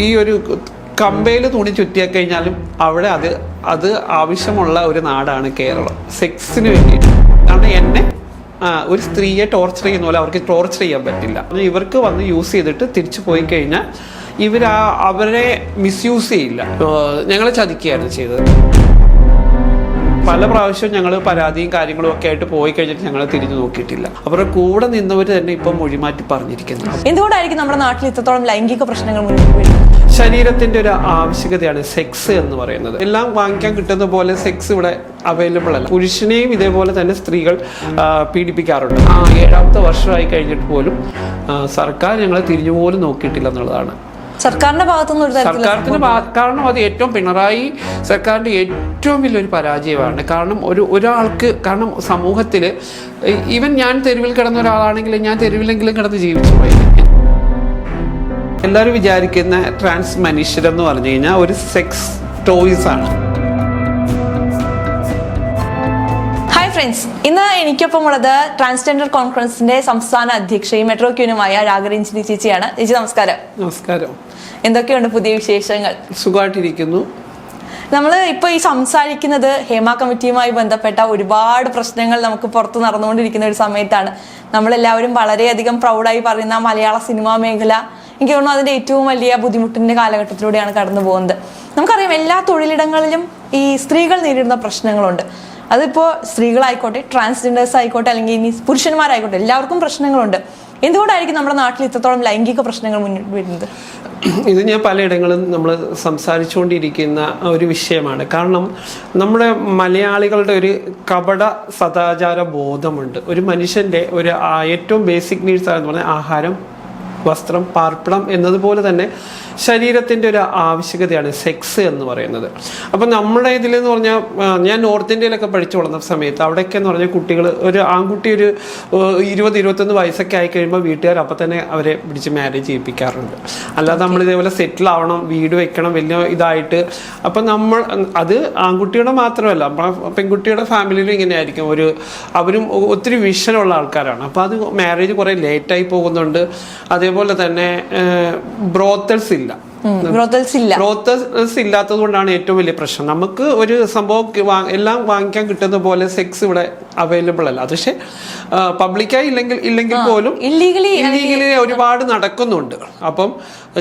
ഈ ഒരു കമ്പയിൽ തുണി ചുറ്റിയാൽ കഴിഞ്ഞാലും അവിടെ അത് അത് ആവശ്യമുള്ള ഒരു നാടാണ് കേരളം. സെക്സിന് വേണ്ടിയിട്ട്. കാരണം എന്നെ ഒരു സ്ത്രീയെ ടോർച്ചർ ചെയ്യുന്ന പോലെ അവർക്ക് ടോർച്ചർ ചെയ്യാൻ പറ്റില്ല. ഇവർക്ക് വന്ന് യൂസ് ചെയ്തിട്ട് തിരിച്ചു പോയി കഴിഞ്ഞാൽ ഇവർ ആ അവരെ മിസ്യൂസ് ചെയ്യില്ല. ഞങ്ങൾ ചതിക്കുകയായിരുന്നു ചെയ്തത്. പല പ്രാവശ്യവും ഞങ്ങൾ പരാതിയും കാര്യങ്ങളും ഒക്കെ ആയിട്ട് പോയി കഴിഞ്ഞിട്ട് ഞങ്ങൾ തിരിഞ്ഞു നോക്കിയിട്ടില്ല. അവരുടെ കൂടെ നിന്നവർ തന്നെ ഇപ്പം മൊഴിമാറ്റി പറഞ്ഞിരിക്കുന്നു. എന്തുകൊണ്ടായിരിക്കും നമ്മുടെ നാട്ടിൽ ഇത്രത്തോളം ലൈംഗിക പ്രശ്നങ്ങൾ വരുന്നത് ശരീരത്തിന്റെ ഒരു ആവശ്യകതയാണ് സെക്സ് എന്ന് പറയുന്നത്. എല്ലാം വാങ്ങിക്കാൻ കിട്ടുന്ന പോലെ സെക്സ് ഇവിടെ അവൈലബിൾ അല്ല. പുരുഷനെയും ഇതേപോലെ തന്നെ സ്ത്രീകൾ പീഡിപ്പിക്കാറുണ്ട്. ആ ഏഴാമത്തെ വർഷമായി കഴിഞ്ഞിട്ട് പോലും സർക്കാർ ഞങ്ങളെ തിരിഞ്ഞു പോലും നോക്കിയിട്ടില്ല എന്നുള്ളതാണ്. സർക്കാരിന്റെ ഭാഗത്തുനിന്ന് ഒരു തരത്തിലുള്ള സർക്കാരിന് ഭാ- കാരണം അത് ഏറ്റവും പിണറായി സർക്കാരിന്റെ ഏറ്റവും വലിയൊരു പരാജയമാണ്. കാരണം ഒരു ഒരാൾക്ക് കാരണം സമൂഹത്തിൽ ഈവൻ ഞാൻ തെരുവിൽ കിടന്ന ഒരാളാണെങ്കിൽ ഞാൻ തെരുവിലെങ്കിലും കിടന്ന് ജീവിച്ചു പോയി. എല്ലാവരും വിചാരിക്കുന്ന ട്രാൻസ് മനുഷ്യരെന്ന് പറഞ്ഞു കഴിഞ്ഞാൽ ഒരു സെക്സ് ടോയ്സ് ആണ്. ഹായ് ഫ്രണ്ട്സ് ഇന്ന് എനിക്കൊപ്പം ഉള്ളത് ട്രാൻസ്ജെൻഡർ കോൺഫറൻസിന്റെ സംസ്ഥാന അധ്യക്ഷയും മെട്രോ ക്യൂനുമായ രാഗരഞ്ജിനി ചേച്ചിയാണ്. ചേച്ചി നമസ്കാരം. നമസ്കാരം. എന്തൊക്കെയുണ്ട് പുതിയ വിശേഷങ്ങൾ? സുഖമായിട്ടിരിക്കുന്നു. നമ്മൾ ഇപ്പോൾ ഈ സംസാരിക്കുന്നത് ഹേമ കമ്മിറ്റിയുമായി ബന്ധപ്പെട്ട ഒരുപാട് പ്രശ്നങ്ങൾ നമുക്ക് പുറത്ത് നടന്നുകൊണ്ടിരിക്കുന്ന ഒരു സമയത്താണ്. നമ്മളെല്ലാവരും വളരെയധികം പ്രൗഡായി പറയുന്ന മലയാള സിനിമാ മേഖല എനിക്ക് തോന്നുന്നു അതിന്റെ ഏറ്റവും വലിയ ബുദ്ധിമുട്ടിന്റെ കാലഘട്ടത്തിലൂടെയാണ് കടന്നു പോകുന്നത്. നമുക്കറിയാം എല്ലാ തൊഴിലിടങ്ങളിലും ഈ സ്ത്രീകൾ നേരിടുന്ന പ്രശ്നങ്ങളുണ്ട്. അതിപ്പോൾ സ്ത്രീകളായിക്കോട്ടെ ട്രാൻസ്ജെൻഡേഴ്സ് ആയിക്കോട്ടെ അല്ലെങ്കിൽ ഇനി പുരുഷന്മാരായിക്കോട്ടെ എല്ലാവർക്കും പ്രശ്നങ്ങളുണ്ട്. എന്തുകൊണ്ടായിരിക്കും നമ്മുടെ നാട്ടിൽ ഇത്രത്തോളം ലൈംഗിക പ്രശ്നങ്ങൾ മുന്നിട്ട് വരുന്നത്? ഇത് ഞാൻ പലയിടങ്ങളും നമ്മൾ സംസാരിച്ചുകൊണ്ടിരിക്കുന്ന ഒരു വിഷയമാണ്. കാരണം നമ്മുടെ മലയാളികളുടെ ഒരു കപട സദാചാര ബോധമുണ്ട്. ഒരു മനുഷ്യന്റെ ഒരു ഏറ്റവും ബേസിക് നീഡ്സ് ആണെന്ന് പറഞ്ഞാൽ ആഹാരം വസ്ത്രം പാർപ്പിടം എന്നതുപോലെ തന്നെ ശരീരത്തിന്റെ ഒരു ആവശ്യകതയാണ് സെക്സ് എന്ന് പറയുന്നത്. അപ്പം നമ്മുടെ ഇതിലെന്ന് പറഞ്ഞാൽ ഞാൻ നോർത്ത് ഇന്ത്യയിലൊക്കെ പഠിച്ചു വളർന്ന സമയത്ത് അവിടെയൊക്കെ എന്ന് പറഞ്ഞാൽ കുട്ടികൾ ഒരു ആൺകുട്ടി ഒരു ഇരുപത് ഇരുപത്തൊന്ന് വയസ്സൊക്കെ ആയി കഴിയുമ്പോൾ വീട്ടുകാർ അപ്പം തന്നെ അവരെ പിടിച്ച് മാരേജ് ചെയ്യിപ്പിക്കാറുണ്ട്. അല്ലാതെ നമ്മൾ ഇതേപോലെ സെറ്റിൽ ആവണം വീട് വെക്കണം വലിയ ഇതായിട്ട്. അപ്പം നമ്മൾ അത് ആൺകുട്ടിയുടെ മാത്രമല്ല പെൺകുട്ടിയുടെ ഫാമിലിയിലും ഇങ്ങനെ ആയിരിക്കും. ഒരു അവരും ഒത്തിരി വിഷനുള്ള ആൾക്കാരാണ്. അപ്പോൾ അത് മാരേജ് കുറേ ലേറ്റായി പോകുന്നുണ്ട്. അതേപോലെ തന്നെ ബ്രോത്തൽസ് ഇല്ല. ഇല്ല. ബ്രോത്തൽസ് ഇല്ലാത്തത് കൊണ്ടാണ് ഏറ്റവും വലിയ പ്രശ്നം. നമുക്ക് ഒരു സംഭവം എല്ലാം വാങ്ങിക്കാൻ കിട്ടുന്ന പോലെ സെക്സ് ഇവിടെ അവൈലബിൾ അല്ല. അത് പക്ഷേ പബ്ലിക്കായി ഇല്ലെങ്കിൽ ഇല്ലെങ്കിൽ പോലും ഇല്ലീഗലി ഒരുപാട് നടക്കുന്നുണ്ട്. അപ്പം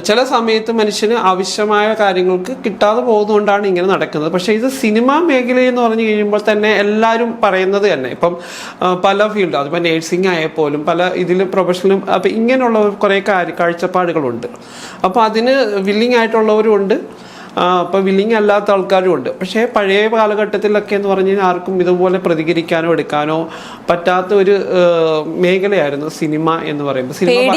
ചില സമയത്ത് മനുഷ്യന് ആവശ്യമായ കാര്യങ്ങൾക്ക് കിട്ടാതെ പോകുന്നതുകൊണ്ടാണ് ഇങ്ങനെ നടക്കുന്നത്. പക്ഷേ ഇത് സിനിമാ മേഖല എന്ന് പറഞ്ഞു കഴിയുമ്പോൾ തന്നെ എല്ലാവരും പറയുന്നത് തന്നെ. ഇപ്പം പല ഫീൽഡ് അതിപ്പോൾ നേഴ്സിംഗ് ആയാൽ പോലും പല ഇതിൽ പ്രൊഫഷണലും അപ്പം ഇങ്ങനെയുള്ള കുറേ കാര്യ കാഴ്ചപ്പാടുകളുണ്ട്. അപ്പോൾ അതിന് വില്ലിങ് ആയിട്ടുള്ളവരും ഉണ്ട്. അപ്പോൾ വില്ലിങ് അല്ലാത്ത ആൾക്കാരും ഉണ്ട്. പക്ഷേ പഴയ കാലഘട്ടത്തിലൊക്കെ എന്ന് പറഞ്ഞു കഴിഞ്ഞാൽ ആർക്കും ഇതുപോലെ പ്രതികരിക്കാനോ എടുക്കാനോ പറ്റാത്ത ഒരു മേഖലയായിരുന്നു സിനിമ എന്ന് പറയുമ്പോൾ. സിനിമ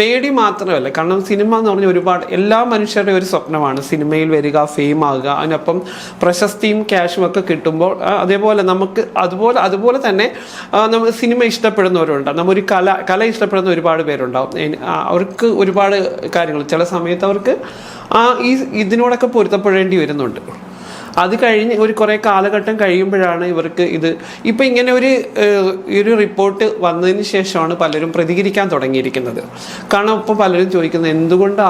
പേടി മാത്രമല്ല. കാരണം സിനിമ എന്ന് പറഞ്ഞാൽ ഒരുപാട് എല്ലാ മനുഷ്യരുടെയും ഒരു സ്വപ്നമാണ്. സിനിമയിൽ വരിക ഫെയിം ആകുക. അതിനൊപ്പം പ്രശസ്തിയും ക്യാഷും ഒക്കെ കിട്ടുമ്പോൾ അതേപോലെ നമുക്ക് അതുപോലെ അതുപോലെ തന്നെ നമ്മൾ സിനിമ ഇഷ്ടപ്പെടുന്നവരുണ്ട്. നമ്മൾ ഒരു കല കല ഇഷ്ടപ്പെടുന്ന ഒരുപാട് പേരുണ്ടാവും. അവർക്ക് ഒരുപാട് കാര്യങ്ങൾ. ചില സമയത്ത് അവർക്ക് ആ ഈ ഇതിനോടൊക്കെ പൊരുത്തപ്പെടേണ്ടി വരുന്നുണ്ട്. അത് കഴിഞ്ഞ് ഒരു കുറേ കാലഘട്ടം കഴിയുമ്പോഴാണ് ഇവർക്ക് ഇത് ഇപ്പം ഇങ്ങനെ ഒരു ഒരു റിപ്പോർട്ട് വന്നതിന് ശേഷമാണ് പലരും പ്രതികരിക്കാൻ തുടങ്ങിയിരിക്കുന്നത്. കാരണം ഇപ്പം പലരും ചോദിക്കുന്നത് എന്തുകൊണ്ട്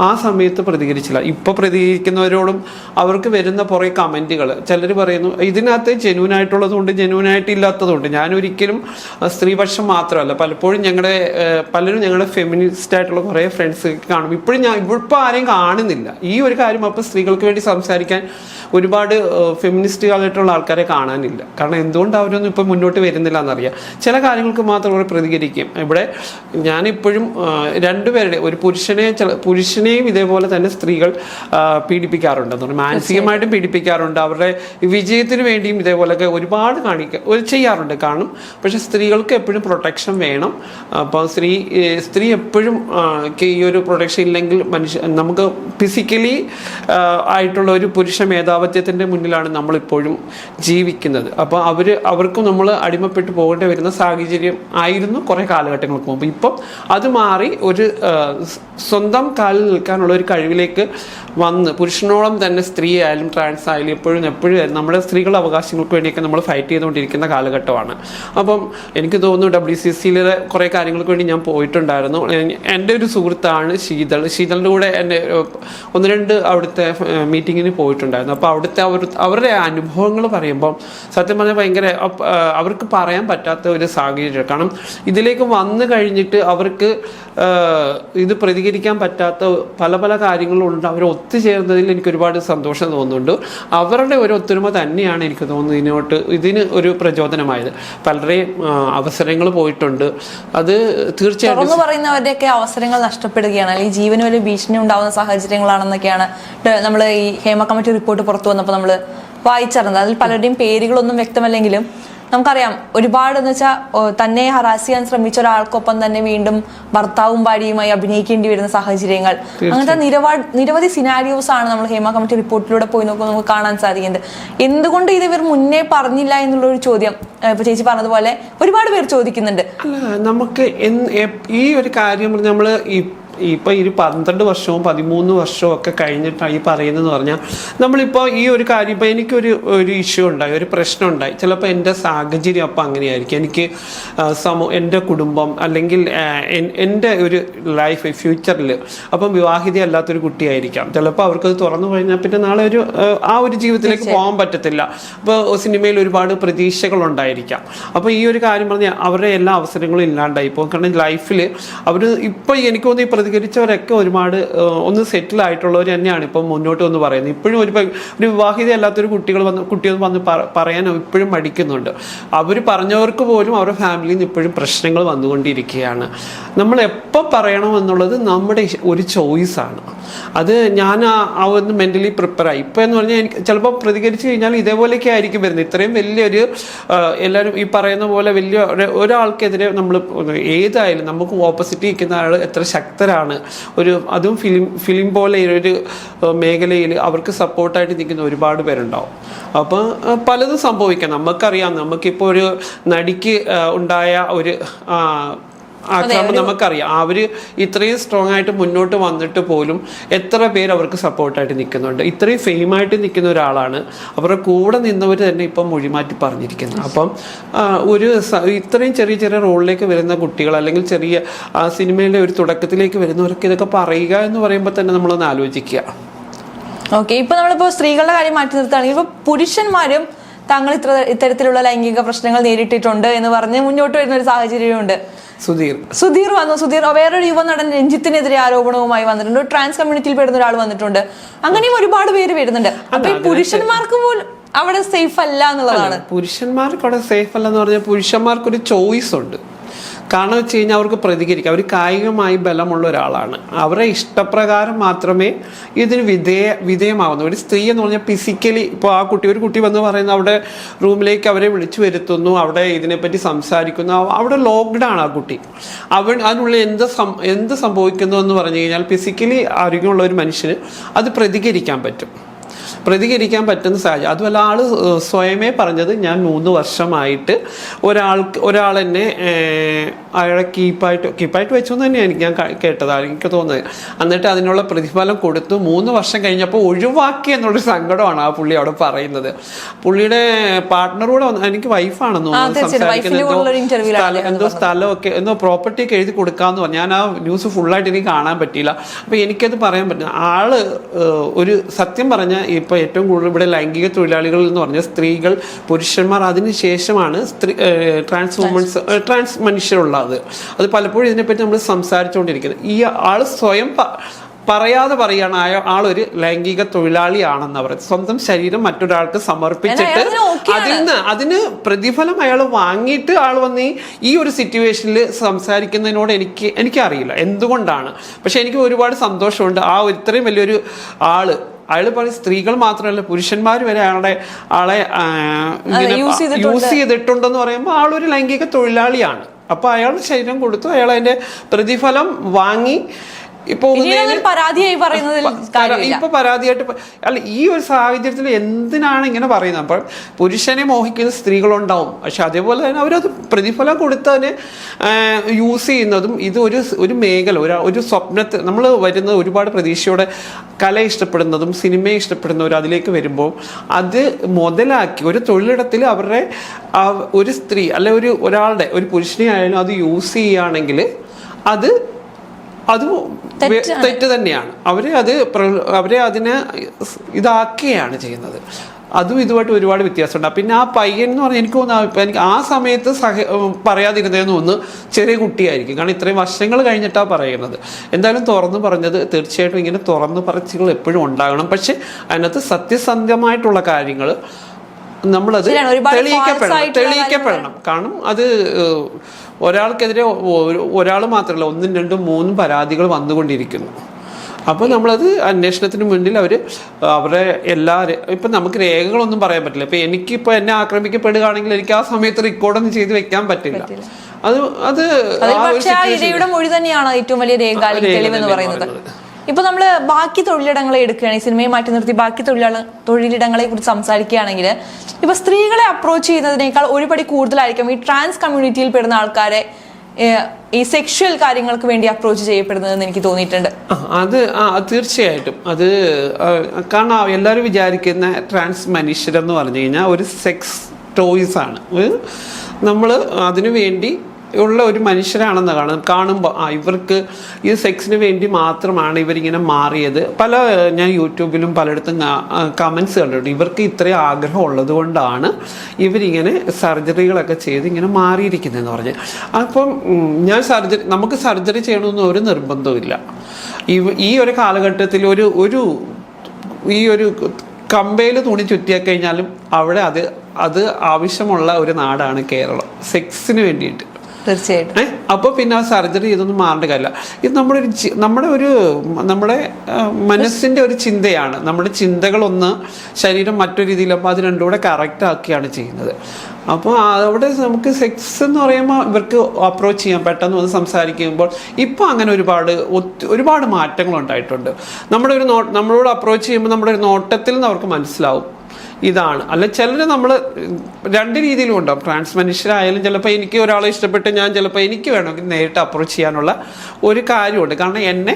ആ സമയത്ത് പ്രതികരിച്ചില്ല. ഇപ്പോൾ പ്രതികരിക്കുന്നവരോടും അവർക്ക് വരുന്ന കുറേ കമന്റുകൾ ചിലർ പറയുന്നു ഇതിനകത്ത് ജെനുവനായിട്ടുള്ളതുകൊണ്ട് ആയിട്ടുള്ളതുകൊണ്ട് ഇല്ലാത്തതുകൊണ്ട് അഹ്, സ്ത്രീപക്ഷം മാത്രമല്ല പലപ്പോഴും ഞങ്ങളുടെ പലരും ഞങ്ങളുടെ ഫെമിനിസ്റ്റ് ആയിട്ടുള്ള കുറേ ഫ്രണ്ട്സ് കാണും. ഇപ്പോഴും ഞാൻ ഇപ്പോൾ ആരെയും കാണുന്നില്ല. ഈ ഒരു കാര്യം അപ്പോൾ സ്ത്രീകൾക്ക് വേണ്ടി സംസാരിക്കാൻ ഒരുപാട് ഫെമിനിസ്റ്റുകളായിട്ടുള്ള ആൾക്കാരെ കാണാനില്ല. കാരണം എന്തുകൊണ്ട് അവരൊന്നും ഇപ്പോൾ മുന്നോട്ട് വരുന്നില്ല എന്നറിയാം ചില കാര്യങ്ങൾക്ക് മാത്രം അവർ പ്രതികരിക്കും. ഇവിടെ ഞാനിപ്പോഴും രണ്ടുപേരുടെ ഒരു പുരുഷനെ ചില പുരുഷനെയും ഇതേപോലെ തന്നെ സ്ത്രീകൾ പീഡിപ്പിക്കാറുണ്ട്. എന്ന് പറഞ്ഞാൽ മാനസികമായിട്ടും പീഡിപ്പിക്കാറുണ്ട്. അവരുടെ വിജയത്തിന് വേണ്ടിയും ഇതേപോലെയൊക്കെ ഒരുപാട് കാണിക്ക ഒരു ചെയ്യാറുണ്ട് കാണും. പക്ഷെ സ്ത്രീകൾക്ക് എപ്പോഴും പ്രൊട്ടക്ഷൻ വേണം. അപ്പോൾ സ്ത്രീ സ്ത്രീ എപ്പോഴും ഈ ഒരു പ്രൊട്ടക്ഷൻ ഇല്ലെങ്കിൽ മനുഷ്യ നമുക്ക് ഫിസിക്കലി ആയിട്ടുള്ള ഒരു പുരുഷ മേധാവിത്വത്തിന്റെ മുന്നിലാണ് നമ്മളിപ്പോഴും ജീവിക്കുന്നത്. അപ്പോൾ അവർ അവർക്കും നമ്മൾ അടിമപ്പെട്ടു പോകേണ്ടി വരുന്ന സാഹചര്യം ആയിരുന്നു കുറേ കാലഘട്ടങ്ങൾക്ക് മുമ്പ്. ഇപ്പം അത് മാറി ഒരു സ്വന്തം കാലിൽ നിൽക്കാനുള്ള ഒരു കഴിവിലേക്ക് വന്ന്. പുരുഷനോളം തന്നെ സ്ത്രീ ആയാലും ട്രാൻസ് ആയാലും എപ്പോഴും എപ്പോഴും നമ്മുടെ സ്ത്രീകളുടെ അവകാശങ്ങൾക്ക് വേണ്ടിയൊക്കെ നമ്മൾ ഫൈറ്റ് ചെയ്തുകൊണ്ടിരിക്കുന്ന കാലഘട്ടമാണ്. അപ്പം എനിക്ക് തോന്നുന്നു ഡബ്ല്യു സി സിയിലെ കുറേ കാര്യങ്ങൾക്ക് വേണ്ടി ഞാൻ പോയിട്ടുണ്ടായിരുന്നു. എന്റെ ഒരു സുഹൃത്താണ് ശീതൾ. ശീതളിന്റെ കൂടെ എന്റെ ഒന്ന് രണ്ട് അവിടുത്തെ മീറ്റിങ്ങിന് പോയിട്ടുണ്ടായിരുന്നു. അപ്പോൾ അവിടുത്തെ അവർ അവരുടെ അനുഭവങ്ങൾ പറയുമ്പം സത്യം പറഞ്ഞാൽ ഭയങ്കര അവർക്ക് പറയാൻ പറ്റാത്ത ഒരു സാഹചര്യം. കാരണം ഇതിലേക്ക് വന്നു കഴിഞ്ഞിട്ട് അവർക്ക് ഇത് പ്രതികരിക്കാൻ പറ്റാത്ത പല പല കാര്യങ്ങളുണ്ട്. അവർ ഒത്തുചേർന്നതിൽ എനിക്ക് ഒരുപാട് സന്തോഷം തോന്നുന്നുണ്ട്. അവരുടെ ഒരു ഒത്തൊരുമ തന്നെയാണ് എനിക്ക് തോന്നുന്നത് ഇതിനോട്ട് ഇതിന് ഒരു പ്രചോദനമായത്. പലരെയും അവസരങ്ങൾ പോയിട്ടുണ്ട്. അത് തീർച്ചയായിട്ടും പറയുന്നവരുടെയൊക്കെ അവസരങ്ങൾ നഷ്ടപ്പെടുകയാണ്. അല്ലെങ്കിൽ ജീവന് വലിയ ഭീഷണി ഉണ്ടാവുന്ന സാഹചര്യങ്ങളാണെന്നൊക്കെയാണ് നമ്മൾ ഈ ഹേമ കമ്മിറ്റി റിപ്പോർട്ട് പുറത്തു വന്നപ്പോൾ നമ്മൾ വായിച്ചറിഞ്ഞത്. അതിൽ പലരുടെയും പേരുകളൊന്നും വ്യക്തമല്ലെങ്കിലും നമുക്കറിയാം ഒരുപാട് എന്ന് വെച്ചാൽ തന്നെ ഹറാസ് ചെയ്യാൻ ശ്രമിച്ച ഒരാൾക്കൊപ്പം തന്നെ വീണ്ടും ഭർത്താവും ഭാര്യയുമായി അഭിനയിക്കേണ്ടി വരുന്ന സാഹചര്യങ്ങൾ. അങ്ങനത്തെ നിരവധി നിരവധി സിനാരിയോസ് ആണ് നമ്മൾ ഹേമ കമ്മിറ്റി റിപ്പോർട്ടിലൂടെ പോയി നോക്കുമ്പോൾ നമുക്ക് കാണാൻ സാധിക്കുന്നത്. എന്തുകൊണ്ട് ഇത് ഇവർ മുന്നേ പറഞ്ഞില്ല എന്നുള്ള ഒരു ചോദ്യം ഇപ്പൊ ചേച്ചി പറഞ്ഞതുപോലെ ഒരുപാട് പേർ ചോദിക്കുന്നുണ്ട്. നമുക്ക് ഈ ഒരു കാര്യം നമ്മൾ ഇപ്പൊ ഈ പന്ത്രണ്ട് വർഷവും പതിമൂന്ന് വർഷവും ഒക്കെ കഴിഞ്ഞിട്ടാണ് ഈ പറയുന്നതെന്ന് പറഞ്ഞാൽ നമ്മളിപ്പോൾ ഈ ഒരു കാര്യം ഇപ്പോൾ എനിക്കൊരു ഒരു ഇഷ്യൂ ഉണ്ടായി ഒരു പ്രശ്നം ഉണ്ടായി. ചിലപ്പോൾ എന്റെ സാഹചര്യം അപ്പോൾ അങ്ങനെയായിരിക്കും. എനിക്ക് സമൂ എന്റെ കുടുംബം അല്ലെങ്കിൽ എന്റെ ഒരു ലൈഫ് ഫ്യൂച്ചറിൽ അപ്പം വിവാഹിതയല്ലാത്തൊരു കുട്ടിയായിരിക്കാം. ചിലപ്പോൾ അവർക്കത് തുറന്നു കഴിഞ്ഞാൽ പിന്നെ നാളെ ഒരു ആ, ഒരു ജീവിതത്തിലേക്ക് പോകാൻ പറ്റത്തില്ല. അപ്പോൾ സിനിമയിൽ ഒരുപാട് പ്രതീക്ഷകളുണ്ടായിരിക്കാം. അപ്പോൾ ഈ ഒരു കാര്യം പറഞ്ഞാൽ അവരുടെ എല്ലാ അവസരങ്ങളും ഇല്ലാണ്ടായി പോകും. കാരണം ലൈഫിൽ അവർ ഇപ്പോൾ എനിക്ക് തോന്നുന്നു പ്രതികരിച്ചവരൊക്കെ ഒരുപാട് ഒന്ന് സെറ്റിൽ ആയിട്ടുള്ളവർ തന്നെയാണ് ഇപ്പം മുന്നോട്ട് വന്ന് പറയുന്നത്. ഇപ്പോഴും ഒരു ഒരു വിവാഹിതയല്ലാത്തൊരു കുട്ടികൾ വന്ന് കുട്ടികൾ വന്ന് പറയാൻ ഇപ്പോഴും മടിക്കുന്നുണ്ട്. അവർ പറഞ്ഞവർക്ക് പോലും അവരുടെ ഫാമിലിയിൽ നിന്ന് ഇപ്പോഴും പ്രശ്നങ്ങൾ വന്നുകൊണ്ടിരിക്കുകയാണ്. നമ്മൾ എപ്പോൾ പറയണം എന്നുള്ളത് നമ്മുടെ ഒരു ചോയ്സാണ് അത് ഞാൻ ആ- ഒന്ന് മെന്റലി പ്രിപ്പയറായി ഇപ്പം എന്ന് പറഞ്ഞാൽ എനിക്ക് ചിലപ്പോൾ പ്രതികരിച്ച് കഴിഞ്ഞാൽ ഇതേപോലെയൊക്കെ ആയിരിക്കും വരുന്നത്. ഇത്രയും വലിയൊരു എല്ലാവരും ഈ പറയുന്ന പോലെ വലിയ ഒരു- ഒരാൾക്കെതിരെ നമ്മൾ ഏതായാലും നമുക്ക് ഓപ്പോസിറ്റ് നിൽക്കുന്ന ആൾ എത്ര ശക്തരാണ് ഒരു അതും ഫിലിം ഫിലിം പോലെ ഒരു മേഖലയിൽ അവർക്ക് സപ്പോർട്ടായിട്ട് നിൽക്കുന്ന ഒരുപാട് പേരുണ്ടാവും. അപ്പോൾ പലതും സംഭവിക്കാം. നമുക്കറിയാം. നമുക്കിപ്പോൾ ഒരു നടിക്ക് ഉണ്ടായ ഒരു ആ, ആക്രമണം നമുക്കറിയാം. അവർ ഇത്രയും സ്ട്രോങ് ആയിട്ട് മുന്നോട്ട് വന്നിട്ട് പോലും എത്ര പേര് അവർക്ക് സപ്പോർട്ടായിട്ട് നിൽക്കുന്നുണ്ട്. ഇത്രയും ഫെയിം ആയിട്ട് നിൽക്കുന്ന ഒരാളാണ്. അവരുടെ കൂടെ നിന്നവർ തന്നെ ഇപ്പം മൊഴിമാറ്റി പറഞ്ഞിരിക്കുന്നത്. അപ്പം ഒരു ഇത്രയും ചെറിയ ചെറിയ റോളിലേക്ക് വരുന്ന കുട്ടികൾ അല്ലെങ്കിൽ ചെറിയ ആ, സിനിമയിലെ ഒരു തുടക്കത്തിലേക്ക് വരുന്നവരൊക്കെ ഇതൊക്കെ പറയുക എന്ന് പറയുമ്പോൾ തന്നെ നമ്മളൊന്ന് ആലോചിക്കുക. ഓക്കെ ഇപ്പൊ നമ്മളിപ്പോ സ്ത്രീകളുടെ കാര്യം മാറ്റി നിർത്തുകയാണെങ്കിൽ ഇപ്പൊ പുരുഷന്മാരും താങ്കൾ ഇത്ര ഇത്തരത്തിലുള്ള ലൈംഗിക പ്രശ്നങ്ങൾ നേരിട്ടിട്ടുണ്ട് എന്ന് പറഞ്ഞ് മുന്നോട്ട് വരുന്ന ഒരു സാഹചര്യമുണ്ട്. സുധീർ. സുധീർ വന്നു. സുധീർ വേറൊരു യുവ നടൻ രഞ്ജിത്തിനെതിരെ ആരോപണവുമായി വന്നിട്ടുണ്ട്. ട്രാൻസ് കമ്മ്യൂണിറ്റിയിൽ പെടുന്ന ഒരാൾ വന്നിട്ടുണ്ട്. അങ്ങനെയും ഒരുപാട് പേര് വരുന്നുണ്ട്. അപ്പൊ ഈ പുരുഷന്മാർക്ക് പോലും അവിടെ സേഫ് അല്ല എന്നുള്ളതാണ്. പുരുഷന്മാർക്ക് അവിടെ സേഫ് അല്ല എന്ന് പറഞ്ഞാൽ പുരുഷന്മാർക്ക് ഒരു ചോയ്സ് ഉണ്ട്. കാരണം വെച്ച് കഴിഞ്ഞാൽ അവർക്ക് പ്രതികരിക്കാം. അവർ കായികമായി ബലമുള്ള ഒരാളാണ്. അവരുടെ ഇഷ്ടപ്രകാരം മാത്രമേ ഇതിന് വിധേയ വിധേയമാവുന്നു. ഒരു സ്ത്രീ എന്ന് പറഞ്ഞാൽ ഫിസിക്കലി ഇപ്പോൾ ആ കുട്ടി ഒരു കുട്ടി വന്ന് പറയുന്ന അവിടെ റൂമിലേക്ക് അവരെ വിളിച്ചു വരുത്തുന്നു. അവിടെ ഇതിനെപ്പറ്റി സംസാരിക്കുന്നു. അവിടെ ലോക്ക്ഡ് ആണ് ആ കുട്ടി. അവൻ അതിനുള്ളിൽ എന്ത് എന്ത് സംഭവിക്കുന്നു എന്ന് പറഞ്ഞു കഴിഞ്ഞാൽ ഫിസിക്കലി ആരോഗ്യമുള്ള ഒരു മനുഷ്യന് അത് പ്രതികരിക്കാൻ പറ്റും. പ്രതികരിക്കാൻ പറ്റുന്ന സാഹചര്യം. അതുമല്ല ആൾ സ്വയമേ പറഞ്ഞത് ഞാൻ മൂന്ന് വർഷമായിട്ട് ഒരാൾക്ക് ഒരാൾ അയാളെ കീപ്പായിട്ട് കീപ്പായിട്ട് വെച്ചു എന്ന് തന്നെയാണ് ഞാൻ കേട്ടതാണ് കേട്ടത്. എനിക്ക് തോന്നുന്നത്. എന്നിട്ട് അതിനുള്ള പ്രതിഫലം കൊടുത്തു. മൂന്ന് വർഷം കഴിഞ്ഞപ്പോൾ ഒഴിവാക്കി എന്നുള്ളൊരു സങ്കടമാണ് ആ പുള്ളി അവിടെ പറയുന്നത്. പുള്ളിയുടെ പാർട്ട്ണറൂടെ എനിക്ക് വൈഫാണെന്ന് സ്ഥലം- എന്തോ സ്ഥലമൊക്കെ എന്തോ പ്രോപ്പർട്ടി ഒക്കെ എഴുതി കൊടുക്കാന്ന് പറഞ്ഞു. ഞാൻ ആ ന്യൂസ് ഫുള്ളായിട്ട് എനിക്ക് കാണാൻ പറ്റിയില്ല. അപ്പൊ എനിക്കത് പറയാൻ പറ്റും ആൾ ഒരു സത്യം പറഞ്ഞ ഇപ്പൊ ഏറ്റവും കൂടുതൽ ഇവിടെ ലൈംഗിക തൊഴിലാളികൾ എന്ന് പറഞ്ഞ സ്ത്രീകൾ പുരുഷന്മാർ അതിന് ശേഷമാണ് സ്ത്രീ ട്രാൻസ് വുമൻസ് ട്രാൻസ് മനുഷ്യരുള്ളത് അത് പലപ്പോഴും ഇതിനെപ്പറ്റി നമ്മൾ സംസാരിച്ചുകൊണ്ടിരിക്കുന്നത് ഈ ആൾ സ്വയം പറയാതെ പറയാണ് ആയ ആളൊരു ലൈംഗിക തൊഴിലാളിയാണെന്ന് അവർ സ്വന്തം ശരീരം മറ്റൊരാൾക്ക് സമർപ്പിച്ചിട്ട് അതിൽ നിന്ന് അതിന് പ്രതിഫലം അയാൾ വാങ്ങിയിട്ട് ആൾ വന്ന് ഈ- ഒരു സിറ്റുവേഷനിൽ സംസാരിക്കുന്നതിനോട് എനിക്ക് എനിക്കറിയില്ല. എന്തുകൊണ്ടാണ്? പക്ഷെ എനിക്ക് ഒരുപാട് സന്തോഷമുണ്ട്. ആ ഇത്രയും വലിയൊരു ആൾ അയാൾ പറയും സ്ത്രീകൾ മാത്രമല്ല പുരുഷന്മാർ വരെ അയാളുടെ ആളെ. യൂസ് ചെയ്തിട്ടുണ്ടെന്ന് പറയുമ്പോൾ ആളൊരു ലൈംഗിക തൊഴിലാളിയാണ്. അപ്പോൾ അയാൾ ശരീരം കൊടുത്തു. അയാൾ അതിന്റെ പ്രതിഫലം വാങ്ങി. ഇപ്പൊ പരാതിയായി പറയുന്നതിൽ ഇപ്പൊ പരാതിയായിട്ട് അല്ല ഈ ഒരു സാഹചര്യത്തിൽ എന്തിനാണ് ഇങ്ങനെ പറയുന്നത്? അപ്പോൾ പുരുഷനെ മോഹിക്കുന്ന സ്ത്രീകളുണ്ടാവും. പക്ഷെ അതേപോലെ തന്നെ അവരത് പ്രതിഫലം കൊടുത്തതിന് യൂസ് ചെയ്യുന്നതും ഇത് ഒരു ഒരു മേഖല ഒരു ഒരു സ്വപ്നത്തിൽ നമ്മൾ വരുന്ന ഒരുപാട് പ്രതീക്ഷയോടെ കല ഇഷ്ടപ്പെടുന്നതും സിനിമയെ ഇഷ്ടപ്പെടുന്നവരും അതിലേക്ക് വരുമ്പോൾ അത് മുതലാക്കി ഒരു തൊഴിലിടത്തിൽ അവരുടെ ഒരു സ്ത്രീ അല്ലെ ഒരു ഒരാളുടെ ഒരു പുരുഷനെ ആയാലും അത് യൂസ് ചെയ്യുകയാണെങ്കിൽ അത് അത് തെറ്റ് തന്നെയാണ്. അവരെ അത് അവരെ അതിനെ ഇതാക്കുകയാണ് ചെയ്യുന്നത്. അതും ഇതുമായിട്ട് ഒരുപാട് വ്യത്യാസമുണ്ട്. പിന്നെ ആ പയ്യൻ എന്ന് പറഞ്ഞാൽ എനിക്ക് തോന്നുന്നു എനിക്ക് ആ സമയത്ത് സഹ പറയാതിരുന്നതെന്ന് തോന്നുന്നു ചെറിയ കുട്ടിയായിരിക്കും. കാരണം ഇത്രയും വർഷങ്ങൾ കഴിഞ്ഞിട്ടാണ് പറയുന്നത്. എന്തായാലും തുറന്നു പറഞ്ഞത് തീർച്ചയായിട്ടും ഇങ്ങനെ തുറന്നു പറച്ചുകൾ എപ്പോഴും ഉണ്ടാകണം. പക്ഷെ അതിനകത്ത് സത്യസന്ധമായിട്ടുള്ള കാര്യങ്ങൾ നമ്മളത് തെളിയിക്കപ്പെടണം തെളിയിക്കപ്പെടണം. കാരണം അത് ഒരാൾക്കെതിരെ ഒരാൾ മാത്രമല്ല ഒന്നും രണ്ടും മൂന്നും പരാതികൾ വന്നുകൊണ്ടിരിക്കുന്നു. അപ്പോൾ നമ്മളത് അന്വേഷണത്തിന് മുന്നിൽ അവർ അവരെ എല്ലാ ഇപ്പം നമുക്ക് രേഖകളൊന്നും പറയാൻ പറ്റില്ല. ഇപ്പം എനിക്കിപ്പോൾ എന്നെ ആക്രമിക്കപ്പെടുകയാണെങ്കിൽ എനിക്ക് ആ സമയത്ത് റെക്കോർഡൊന്നും ചെയ്ത് വെക്കാൻ പറ്റില്ല. അത് അത് ഇരയുടെ മൊഴി തന്നെയാണ് ഏറ്റവും വലിയ രേഖ തെളിവെന്ന് പറയുന്നത്. പറയുന്നത്. ഇപ്പൊ നമ്മൾ ബാക്കി തൊഴിലിടങ്ങളെ എടുക്കുകയാണെങ്കിൽ സിനിമയെ മാറ്റി നിർത്തി ബാക്കി തൊഴിലാള തൊഴിലിടങ്ങളെ കുറിച്ച് സംസാരിക്കുകയാണെങ്കിൽ ഇപ്പൊ സ്ത്രീകളെ അപ്രോച്ച് ചെയ്യുന്നതിനേക്കാൾ ഒരുപടി കൂടുതലായിരിക്കും ഈ ട്രാൻസ് കമ്മ്യൂണിറ്റിയിൽ പെടുന്ന ആൾക്കാരെ ഈ സെക്ഷൽ കാര്യങ്ങൾക്ക് വേണ്ടി അപ്രോച്ച് ചെയ്യപ്പെടുന്നതെന്ന് എനിക്ക് തോന്നിയിട്ടുണ്ട് അത് തീർച്ചയായിട്ടും അത് കാരണം എല്ലാവരും വിചാരിക്കുന്ന ട്രാൻസ് മനുഷ്യരെന്ന് പറഞ്ഞു കഴിഞ്ഞാൽ ഒരു സെക്സ് ടോയ്സ് ആണ് നമ്മൾ അതിനു വേണ്ടി ഉള്ള ഒരു മനുഷ്യരാണെന്ന് കാണും. കാണുമ്പോൾ ആ ഇവർക്ക് ഈ സെക്സിന് വേണ്ടി മാത്രമാണ് ഇവരിങ്ങനെ മാറിയത്. പല ഞാൻ യൂട്യൂബിലും പലയിടത്തും കമൻസ് കണ്ടിട്ടുണ്ട്. ഇവർക്ക് ഇത്രയും ആഗ്രഹം ഉള്ളത് കൊണ്ടാണ് ഇവരിങ്ങനെ സർജറികളൊക്കെ ചെയ്ത് ഇങ്ങനെ മാറിയിരിക്കുന്നതെന്ന് പറഞ്ഞ്. അപ്പം ഞാൻ സർജറി നമുക്ക് സർജറി ചെയ്യണമെന്ന് ഒരു നിർബന്ധമില്ല ഈ- ഒരു കാലഘട്ടത്തിൽ ഒരു ഒരു ഈ ഒരു കമ്പയിൽ തുണി ചുറ്റിയാൽ കഴിഞ്ഞാലും അവിടെ അത് അത് ആവശ്യമുള്ള ഒരു നാടാണ് കേരളം. സെക്സിന് വേണ്ടിയിട്ട്. തീർച്ചയായിട്ടും. അപ്പോൾ പിന്നെ ആ സർജറി ഇതൊന്നും മാറേണ്ട കാര്യമില്ല. ഇത് നമ്മുടെ ഒരു നമ്മുടെ ഒരു നമ്മുടെ മനസ്സിന്റെ ഒരു ചിന്തയാണ്. നമ്മുടെ ചിന്തകളൊന്ന് ശരീരം മറ്റൊരു രീതിയിൽ അപ്പോൾ അത് രണ്ടും കൂടെ കറക്റ്റ് ആക്കിയാണ് ചെയ്യുന്നത്. അപ്പോൾ അവിടെ നമുക്ക് സെക്സ് എന്ന് പറയുമ്പോൾ ഇവർക്ക് അപ്രോച്ച് ചെയ്യാൻ പെട്ടെന്ന് വന്ന് സംസാരിക്കുമ്പോൾ ഇപ്പോൾ അങ്ങനെ ഒരുപാട് ഒരുപാട് മാറ്റങ്ങൾ ഉണ്ടായിട്ടുണ്ട് നമ്മുടെ ഒരു നോ നമ്മളോട് അപ്രോച്ച് ചെയ്യുമ്പോൾ നമ്മുടെ ഒരു നോട്ടത്തിൽ നിന്ന് അവർക്ക് മനസ്സിലാവും. ഇതാണ്. അല്ല ചിലർ നമ്മൾ രണ്ട് രീതിയിലും ഉണ്ടാവും. ട്രാൻസ് മനുഷ്യരായാലും ചിലപ്പോൾ എനിക്ക് ഒരാളെ ഇഷ്ടപ്പെട്ട് ഞാൻ ചിലപ്പോൾ എനിക്ക് വേണമെങ്കിൽ നേരിട്ട് അപ്രോച്ച് ചെയ്യാനുള്ള ഒരു കാര്യമുണ്ട്. കാരണം എന്നെ